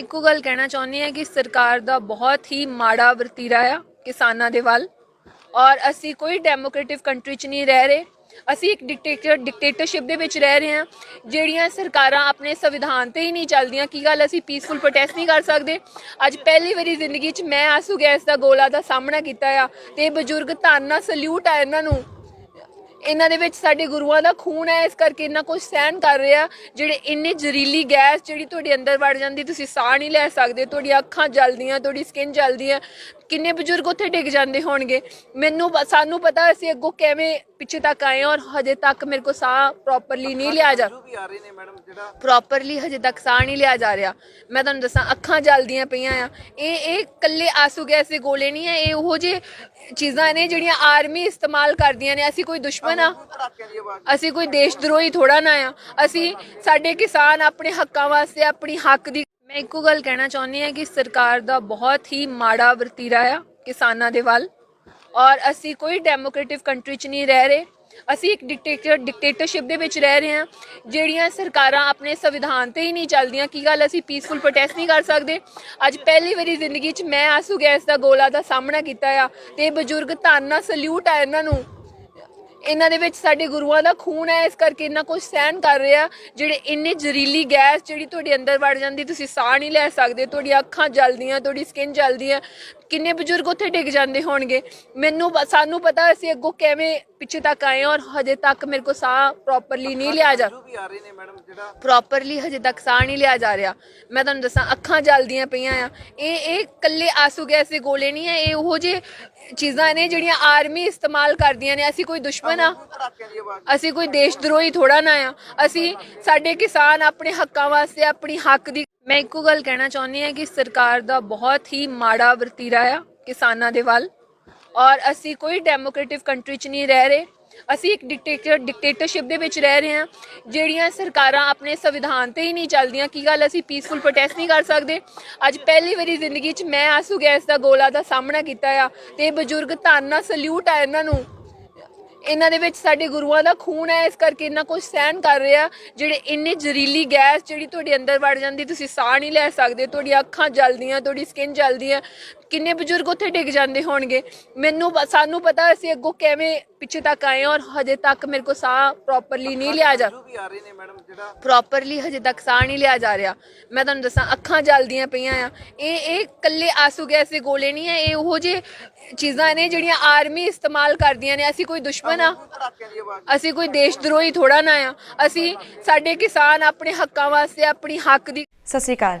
ਇੱਕੋ ਗੱਲ ਕਹਿਣਾ ਚਾਹੁੰਦੇ ਹਾਂ ਕਿ ਸਰਕਾਰ ਦਾ ਬਹੁਤ ਹੀ ਮਾੜਾ ਵਰਤੀਰਾ ਆ ਕਿਸਾਨਾਂ ਦੇ ਵੱਲ। ਔਰ ਅਸੀਂ ਕੋਈ ਡੈਮੋਕ੍ਰੈਟਿਕ ਕੰਟਰੀ 'ਚ ਨਹੀਂ ਰਹਿ ਰਹੇ। ਅਸੀਂ ਇੱਕ ਡਿਕਟੇਟਰ ਡਿਕਟੇਟਰਸ਼ਿਪ ਦੇ ਵਿੱਚ ਰਹਿ ਰਹੇ ਹਾਂ। ਜਿਹੜੀਆਂ ਸਰਕਾਰਾਂ ਆਪਣੇ ਸੰਵਿਧਾਨ ਤੇ ਹੀ ਨਹੀਂ ਚੱਲਦੀਆਂ, ਕੀ ਗੱਲ ਅਸੀਂ ਪੀਸਫੁਲ ਪ੍ਰੋਟੈਸਟ ਨਹੀਂ ਕਰ ਸਕਦੇ? ਅੱਜ ਪਹਿਲੀ ਵਾਰੀ ਜ਼ਿੰਦਗੀ 'ਚ ਮੈਂ ਆਸੂ ਗੈਸ ਦਾ ਗੋਲਾ ਦਾ ਸਾਹਮਣਾ ਕੀਤਾ ਆ ਤੇ ਇਹ ਬਜ਼ੁਰਗ ਧੰਨਾ ਸਲੂਟ ਆ ਇਹਨਾਂ ਨੂੰ। ਇਹਨਾਂ ਦੇ ਵਿੱਚ ਸਾਡੇ ਗੁਰੂਆਂ ਦਾ ਖੂਨ ਹੈ ਇਸ ਕਰਕੇ ਇੰਨਾ ਕੁਝ ਸਹਿਨ ਕਰ ਰਿਹਾ ਜਿਹੜੇ ਇੰਨੇ ਜ਼ਹਿਰੀਲੀ ਗੈਸ ਜਿਹੜੀ ਤੁਹਾਡੇ ਅੰਦਰ ਵੜ ਜਾਂਦੀ ਤੁਸੀਂ ਸਾਹ ਨਹੀਂ ਲੈ ਸਕਦੇ ਤੁਹਾਡੀਆਂ ਅੱਖਾਂ ਜਲਦੀਆਂ ਤੁਹਾਡੀ ਸਕਿਨ ਜਲਦੀ ਹੈ ਕਿੰਨੇ ਬਜ਼ੁਰਗ ਉੱਥੇ ਡਿੱਗ ਜਾਂਦੇ ਹੋਣਗੇ? ਮੈਨੂੰ ਸਾਨੂੰ ਪਤਾ ਅਸੀਂ ਅੱਗੋਂ ਕਿਵੇਂ ਪਿੱਛੇ ਤੱਕ ਆਏ ਔਰ ਹਜੇ ਤੱਕ ਮੇਰੇ ਕੋ ਸਾਹ ਪ੍ਰੋਪਰਲੀ ਨਹੀਂ ਲਿਆ ਜਾ ਵੀ ਆ ਰਹੇ ਨੇ ਮੈਡਮ ਜਿਹੜਾ ਪ੍ਰੋਪਰਲੀ ਹਜੇ ਤੱਕ ਸਾਹ ਨਹੀਂ ਲਿਆ ਜਾ ਰਿਹਾ। ਮੈਂ ਤੁਹਾਨੂੰ ਦੱਸਾਂ ਅੱਖਾਂ ਜਲਦੀਆਂ ਪਈਆਂ ਆ। ਇਹ ਇਹ ਕੱਲੇ ਆਸੂ ਗੈਸ ਦੇ ਗੋਲੇ ਨਹੀਂ ਹੈ ਇਹ ਉਹੋ ਜਿਹੇ ਚੀਜ਼ਾਂ ਨੇ ਜਿਹੜੀਆਂ ਆਰਮੀ ਇਸਤੇਮਾਲ ਕਰਦੀਆਂ ਨੇ। ਅਸੀਂ ਕੋਈ ਦੁਸ਼ਮਣ ਆ ਅਸੀਂ ਕੋਈ ਦੇਸ਼ ਦਰੋਹੀ ਥੋੜਾ ਨਾ ਆ। ਅਸੀਂ ਸਾਡੇ ਕਿਸਾਨ ਆਪਣੇ ਹੱਕਾਂ ਵਾਸਤੇ ਆਪਣੀ ਹੱਕ ਦੀ ਮੈਂ ਇੱਕੋ ਗੱਲ ਕਹਿਣਾ ਚਾਹੁੰਦੀ ਹਾਂ ਕਿ ਸਰਕਾਰ ਦਾ ਬਹੁਤ ਹੀ ਮਾੜਾ ਵਰਤੀਰਾ ਆ ਕਿਸਾਨਾਂ ਦੇ ਵੱਲ। ਔਰ ਅਸੀਂ ਕੋਈ ਡੈਮੋਕ੍ਰੈਟਿਕ ਕੰਟਰੀ 'ਚ ਨਹੀਂ ਰਹਿ ਰਹੇ। ਅਸੀਂ ਇੱਕ ਡਿਕਟੇਟਰ ਡਿਕਟੇਟਰਸ਼ਿਪ ਦੇ ਵਿੱਚ ਰਹਿ ਰਹੇ ਹਾਂ। ਜਿਹੜੀਆਂ ਸਰਕਾਰਾਂ ਆਪਣੇ ਸੰਵਿਧਾਨ ਤੇ ਹੀ ਨਹੀਂ ਚੱਲਦੀਆਂ, ਕੀ ਗੱਲ ਅਸੀਂ ਪੀਸਫੁਲ ਪ੍ਰੋਟੈਸਟ ਨਹੀਂ ਕਰ ਸਕਦੇ? ਅੱਜ ਪਹਿਲੀ ਵਾਰੀ ਜ਼ਿੰਦਗੀ 'ਚ ਮੈਂ ਆਸੂ ਗੈਸ ਦਾ ਗੋਲਾ ਦਾ ਸਾਹਮਣਾ ਕੀਤਾ ਆ ਤੇ ਇਹ ਬਜ਼ੁਰਗ ਧੰਨਾ ਸਲੂਟ ਆ ਇਹਨਾਂ ਨੂੰ। ਇਹਨਾਂ ਦੇ ਵਿੱਚ ਸਾਡੇ ਗੁਰੂਆਂ ਦਾ ਖੂਨ ਹੈ ਇਸ ਕਰਕੇ ਇੰਨਾ ਕੁਝ ਸਹਿਨ ਕਰ ਰਿਹਾ ਜਿਹੜੇ ਇੰਨੇ ਜ਼ਹਿਰੀਲੀ ਗੈਸ ਜਿਹੜੀ ਤੁਹਾਡੇ ਅੰਦਰ ਵੜ ਜਾਂਦੀ ਤੁਸੀਂ ਸਾਹ ਨਹੀਂ ਲੈ ਸਕਦੇ ਤੁਹਾਡੀਆਂ ਅੱਖਾਂ ਜਲਦੀਆਂ ਤੁਹਾਡੀ ਸਕਿਨ ਜਲਦੀ ਹੈ ਕਿੰਨੇ ਬਜ਼ੁਰਗ ਉੱਥੇ ਡਿੱਗ ਜਾਂਦੇ ਹੋਣਗੇ? ਮੈਨੂੰ ਸਾਨੂੰ ਪਤਾ ਅਸੀਂ ਅੱਗੋਂ ਕਿਵੇਂ ਪਿੱਛੇ ਤੱਕ ਆਏ ਔਰ ਹਜੇ ਤੱਕ ਮੇਰੇ ਕੋ ਸਾਹ ਪ੍ਰੋਪਰਲੀ ਨਹੀਂ ਲਿਆ ਜਾ ਵੀ ਆ ਰਹੇ ਨੇ ਮੈਡਮ ਜਿਹੜਾ ਪ੍ਰੋਪਰਲੀ ਹਜੇ ਤੱਕ ਸਾਹ ਨਹੀਂ ਲਿਆ ਜਾ ਰਿਹਾ। ਮੈਂ ਤੁਹਾਨੂੰ ਦੱਸਾਂ ਅੱਖਾਂ ਜਲਦੀਆਂ ਪਈਆਂ ਆ। ਇਹ ਇਹ ਕੱਲੇ ਆਸੂ ਗੈਸ ਦੇ ਗੋਲੇ ਨਹੀਂ ਹੈ ਇਹ ਉਹੋ ਜਿਹੇ ਚੀਜ਼ਾਂ ਨੇ ਜਿਹੜੀਆਂ ਆਰਮੀ ਇਸਤੇਮਾਲ ਕਰਦੀਆਂ ਨੇ। ਅਸੀਂ ਕੋਈ ਦੁਸ਼ਮਣ ਆ। ਅਸੀਂ ਕੋਈ ਦੇਸ਼ ਦਰੋਹੀ ਥੋੜਾ ਨਾ ਆ। ਅਸੀਂ ਸਾਡੇ ਕਿਸਾਨ ਆਪਣੇ ਹੱਕਾਂ ਵਾਸਤੇ ਆਪਣੀ ਹੱਕ ਦੀ ਮੈਂ ਇੱਕੋ ਗੱਲ ਕਹਿਣਾ ਚਾਹੁੰਦੀ ਹਾਂ ਕਿ ਸਰਕਾਰ ਦਾ ਬਹੁਤ ਹੀ ਮਾੜਾ ਵਰਤੀਰਾ ਆ ਕਿਸਾਨਾਂ ਦੇ ਵੱਲ। ਔਰ ਅਸੀਂ ਕੋਈ ਡੈਮੋਕ੍ਰੈਟਿਕ ਕੰਟਰੀ 'ਚ ਨਹੀਂ ਰਹਿ ਰਹੇ। ਅਸੀਂ ਇੱਕ ਡਿਕਟੇਟਰ ਡਿਕਟੇਟਰਸ਼ਿਪ ਦੇ ਵਿੱਚ ਰਹਿ ਰਹੇ ਹਾਂ, ਜਿਹੜੀਆਂ ਸਰਕਾਰਾਂ ਆਪਣੇ ਸੰਵਿਧਾਨ ਤੇ ਹੀ ਨਹੀਂ ਚੱਲਦੀਆਂ। ਕੀ ਗੱਲ ਅਸੀਂ ਪੀਸਫੁਲ ਪ੍ਰੋਟੈਸਟ ਨਹੀਂ ਕਰ ਸਕਦੇ? ਅੱਜ ਪਹਿਲੀ ਵਾਰੀ ਜ਼ਿੰਦਗੀ 'ਚ ਮੈਂ ਆਸੂ ਗੈਸ ਦਾ ਗੋਲਾ ਦਾ ਸਾਹਮਣਾ ਕੀਤਾ ਆ ਤੇ ਬਜ਼ੁਰਗ ਧੰਨਾ ਸਲੂਟ ਆ ਇਹਨਾਂ ਨੂੰ। ਇਹਨਾਂ ਦੇ ਵਿੱਚ ਸਾਡੇ ਗੁਰੂਆਂ ਦਾ ਖੂਨ ਹੈ ਇਸ ਕਰਕੇ ਇੰਨਾ ਕੁਝ ਸਹਿਨ ਕਰ ਰਿਹਾ ਜਿਹੜੇ ਇੰਨੇ ਜ਼ਹਿਰੀਲੀ ਗੈਸ ਜਿਹੜੀ ਤੁਹਾਡੇ ਅੰਦਰ ਵੜ ਜਾਂਦੀ, ਤੁਸੀਂ ਸਾਹ ਨਹੀਂ ਲੈ ਸਕਦੇ। ਤੁਹਾਡੀਆਂ ਅੱਖਾਂ ਜਲਦੀਆਂ, ਤੁਹਾਡੀ ਸਕਿਨ ਜਲਦੀ ਹੈ ਕਿੰਨੇ ਬਜ਼ੁਰਗ ਉੱਥੇ ਡਿੱਗ ਜਾਂਦੇ ਹੋਣਗੇ। ਮੈਨੂੰ ਸਾਨੂੰ ਪਤਾ ਅਸੀਂ ਅੱਗੋਂ ਕਿਵੇਂ ਪਿੱਛੇ ਤੱਕ ਆਏ ਔਰ ਹਜੇ ਤੱਕ ਮੇਰੇ ਕੋ ਸਾਹ ਪ੍ਰੋਪਰਲੀ ਨਹੀਂ ਲਿਆ ਜਾ ਵੀ ਆ ਰਹੇ ਨੇ ਮੈਡਮ ਜਿਹੜਾ ਪ੍ਰੋਪਰਲੀ ਹਜੇ ਤੱਕ ਸਾਹ ਨਹੀਂ ਲਿਆ ਜਾ ਰਿਹਾ। ਮੈਂ ਤੁਹਾਨੂੰ ਦੱਸਾਂ ਅੱਖਾਂ ਜਲਦੀਆਂ ਪਈਆਂ ਆ। ਇਹ ਇਹ ਕੱਲੇ ਆਸੂ ਗੈਸ ਦੇ ਗੋਲੇ ਨਹੀਂ ਹੈ ਇਹ ਉਹੋ ਜਿਹੇ ਚੀਜ਼ਾਂ ਨੇ ਜਿਹੜੀਆਂ ਆਰਮੀ ਇਸਤੇਮਾਲ ਕਰਦੀਆਂ ਨੇ। ਅਸੀਂ ਕੋਈ ਦੁਸ਼ਮਣ ਆ। ਅਸੀਂ ਕੋਈ ਦੇਸ਼ ਦਰੋਹੀ ਥੋੜਾ ਨਾ ਆ। ਅਸੀਂ ਸਾਡੇ ਕਿਸਾਨ ਆਪਣੇ ਹੱਕਾਂ ਵਾਸਤੇ ਆਪਣੀ ਹੱਕ ਦੀ ਸਤਿ ਸ਼੍ਰੀ ਅਕਾਲ।